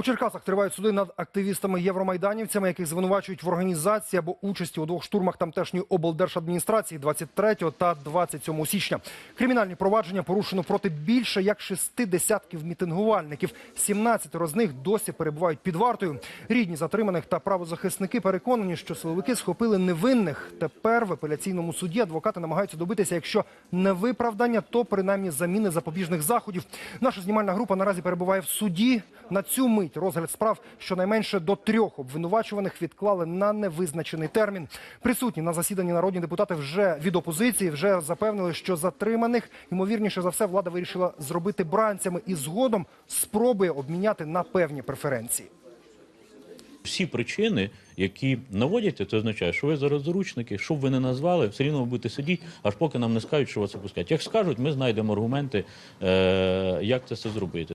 У Черкасах тривають суди над активістами-євромайданівцями, яких звинувачують в організації або участі у двох штурмах тамтешньої облдержадміністрації 23 та 27 січня. Кримінальні провадження порушено проти більше як шести десятків мітингувальників. 17 з них досі перебувають під вартою. Рідні затриманих та правозахисники переконані, що силовики схопили невинних. Тепер в апеляційному суді адвокати намагаються добитися, якщо не виправдання, то принаймні заміни запобіжних заходів. Наша знімальна група наразі перебуває в суді. На цю мить розгляд справ щонайменше до трьох обвинувачуваних відклали на невизначений термін. Присутні на засіданні народні депутати вже від опозиції вже запевнили, що затриманих ймовірніше за все влада вирішила зробити бранцями і згодом спробує обміняти на певні преференції. Всі причини, які наводяться, це означає, що ви зараз заручники, що б ви не назвали, все рівно ви будете сидіти, аж поки нам не скажуть, що вас опускають. Як скажуть, ми знайдемо аргументи, е, як це все зробити.